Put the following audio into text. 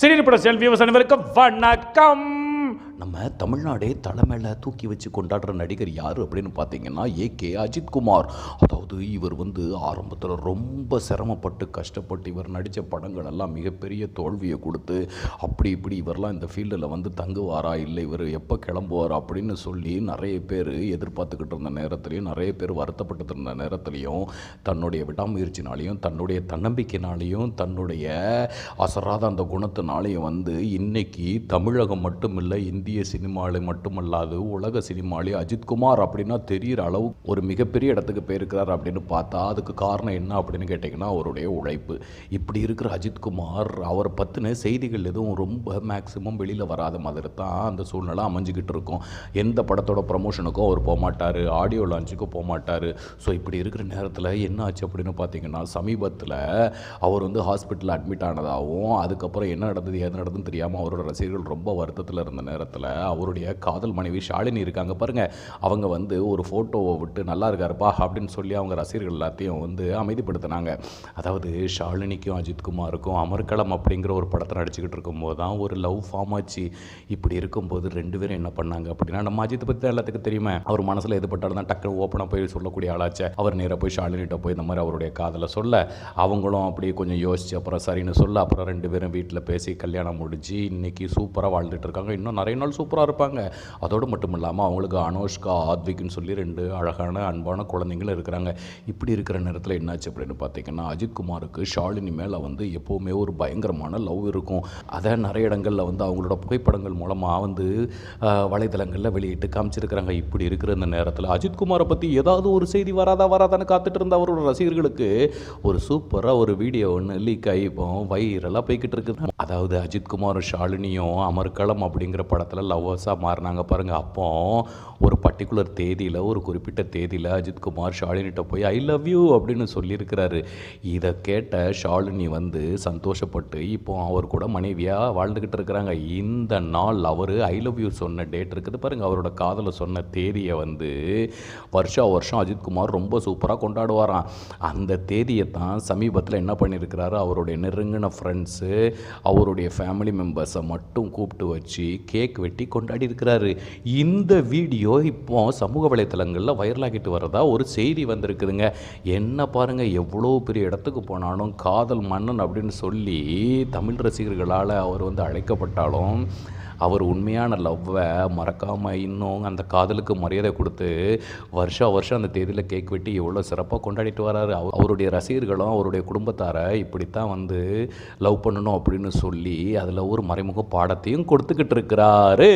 சிறீர் பட செல்வி அனைவருக்கும் வணக்கம். நம்ம தமிழ்நாடே தலைமையில் தூக்கி வச்சு கொண்டாடுற நடிகர் யார் அப்படின்னு பார்த்தீங்கன்னா ஏ கே அஜித்குமார். அதாவது இவர் வந்து ஆரம்பத்தில் ரொம்ப சிரமப்பட்டு கஷ்டப்பட்டு இவர் நடித்த படங்கள் எல்லாம் மிகப்பெரிய தோல்வியை கொடுத்து அப்படி இப்படி இவரெலாம் இந்த ஃபீல்டில் வந்து தங்குவாரா இல்லை இவர் எப்போ கிளம்புவார் அப்படின்னு சொல்லி நிறைய பேர் எதிர்பார்த்துக்கிட்டு இருந்த நேரத்துலையும் நிறைய பேர் வருத்தப்பட்டு இருந்த நேரத்துலையும் தன்னுடைய விடாமுயற்சினாலையும் தன்னுடைய தன்னம்பிக்கைனாலையும் தன்னுடைய அசராத அந்த குணத்தினாலையும் வந்து இன்னைக்கு தமிழகம் மட்டுமில்லை இந்திய சினிமாவில் மட்டுமல்லாது உலக சினிமாலே அஜித்குமார் அப்படின்னா தெரிகிற அளவு ஒரு மிகப்பெரிய இடத்துக்கு போயிருக்கிறார் அப்படின்னு பார்த்தா அதுக்கு காரணம் என்ன அப்படின்னு கேட்டிங்கன்னா அவருடைய உழைப்பு. இப்படி இருக்கிற அஜித்குமார் அவரை பற்றின செய்திகள் எதுவும் ரொம்ப மேக்ஸிமம் வெளியில் வராத மாதிரி தான் அந்த சூழ்நிலை அமைஞ்சிக்கிட்டு இருக்கும். எந்த படத்தோட ப்ரமோஷனுக்கும் அவர் போகமாட்டார் ஆடியோ லான்ச்சுக்கும் போகமாட்டார் ஸோ இப்படி இருக்கிற நேரத்தில் என்ன ஆச்சு அப்படின்னு பார்த்தீங்கன்னா சமீபத்தில் அவர் வந்து ஹாஸ்பிட்டலில் அட்மிட் ஆனதாகவும் அதுக்கப்புறம் என்ன நடந்தது எது நடந்ததுன்னு தெரியாமல் அவரோட ரசிகர்கள் ரொம்ப வருத்தத்தில் இருந்த நேரத்தில் அவருடைய காதல் மனைவி ஷாலினி இருக்காங்க. பாருங்கள் அவங்க வந்து ஒரு ஃபோட்டோவை விட்டு நல்லா இருக்காருப்பா அப்படின்னு சொல்லி அவங்க ரசிகர்கள் எல்லாத்தையும் வந்து அமைதிப்படுத்தினாங்க. அதாவது ஷாலினிக்கும் அஜித் குமாருக்கும் அமர்கலம் அப்படிங்கிற ஒரு படத்தை நடிச்சுக்கிட்டு இருக்கும்போது தான் ஒரு லவ் ஃபார்ம் ஆச்சு. இப்படி இருக்கும்போது ரெண்டு பேரும் என்ன பண்ணாங்க அப்படின்னா நம்ம அஜித் பற்றி தான் எல்லாத்துக்கும் தெரியுமே. அவர் மனசில் எதுப்பட்டாலும் தான் டக்குனு ஓப்பனாக போய் சொல்லக்கூடிய ஆளாச்சே. அவர் நேராக போய் ஷாலினிட்ட போய் இந்த மாதிரி அவருடைய காதலை சொல்ல அவங்களும் அப்படியே கொஞ்சம் யோசிச்சு அப்புறம் சரின்னு சொல்ல அப்புறம் ரெண்டு பேரும் வீட்டில் பேசி கல்யாணம் முடிஞ்சு இன்னைக்கு சூப்பராக வாழ்ந்துட்டு இருக்காங்க. இன்னும் நிறைய நாள் சூப்பராக இருப்பாங்க. அதோடு மட்டும் இல்லாமல் அவங்களுக்கு அனோஷ்கா ஆத்விக்னு சொல்லி ரெண்டு அழகான அன்பான குழந்தைங்களும் இருக்கிறாங்க. இப்படி இருக்கிற நேரத்தில் என்னாச்சு அப்படின்னு பார்த்தீங்கன்னா அஜித்குமாருக்கு ஷாலினி மேலே வந்து எப்போவுமே ஒரு பயங்கரமான லவ் இருக்கும். அதை நிறைய இடங்களில் வந்து அவங்களோட புகைப்படங்கள் மூலமாக வந்து வலைதளங்களில் வெளியிட்டு காமிச்சிருக்கிறாங்க. இப்படி இருக்கிற இந்த நேரத்தில் அஜித்குமாரை பற்றி ஏதாவது ஒரு செய்தி வராதா வராதான்னு காத்துட்டு இருந்த அவரோட ரசிகர்களுக்கு ஒரு சூப்பராக ஒரு வீடியோ ஒன்று லீக் ஆகி இப்போ வைரலாக போய்கிட்டு இருக்குது. அதாவது அஜித்குமார் ஷாலினியும் அமர்க்களம் அப்படிங்கிற காலத்தில் லவ்வர்ஸாக மாறினாங்க பாருங்கள் அப்போ ஒரு பர்டிகுலர் தேதியில் ஒரு குறிப்பிட்ட தேதியில் அஜித்குமார் ஷாலினிட்ட போய் ஐ லவ் யூ அப்படின்னு சொல்லியிருக்கிறாரு. இதை கேட்ட ஷாலினி வந்து சந்தோஷப்பட்டு இப்போ அவர் கூட மனைவியாக வாழ்ந்துக்கிட்டு இருக்கிறாங்க. இந்த நாள் அவர் ஐ லவ் யூ சொன்ன டேட் இருக்குது பாருங்கள் அவரோட காதலை சொன்ன தேதியை வந்து வருஷா வருஷம் அஜித்குமார் ரொம்ப சூப்பராக கொண்டாடுவாராம். அந்த தேதியை தான் சமீபத்தில் என்ன பண்ணியிருக்கிறாரு? அவருடைய நெருங்கின ஃப்ரெண்ட்ஸு அவருடைய ஃபேமிலி மெம்பர்ஸை மட்டும் கூப்பிட்டு வச்சு கேக் வெட்டி கொண்டாடி இருக்கிறாரு. இந்த வீடியோ இப்போ சமூக வலைத்தளங்களில் வைரலாகிட்டு வரதா ஒரு செய்தி வந்திருக்குதுங்க. என்ன பாருங்க எவ்வளோ பெரிய இடத்துக்கு போனாலும் காதல் மன்னன் அப்படின்னு சொல்லி தமிழ் ரசிகர்களால் அவர் வந்து அழைக்கப்பட்டாலும் அவர் உண்மையான லவ்வை மறக்காமல் இன்னும் அந்த காதலுக்கு மரியாதை கொடுத்து வருஷம் வருஷம் அந்த தேதியில் கேக் வெட்டி எவ்வளோ சிறப்பாக கொண்டாடிட்டு வராரு. அவர் அவருடைய ரசிகர்களும் அவருடைய குடும்பத்தாரை இப்படித்தான் வந்து லவ் பண்ணணும் அப்படின்னு சொல்லி அதில் ஒரு மறைமுக பாடத்தையும் கொடுத்துக்கிட்டு இருக்கிறாரு.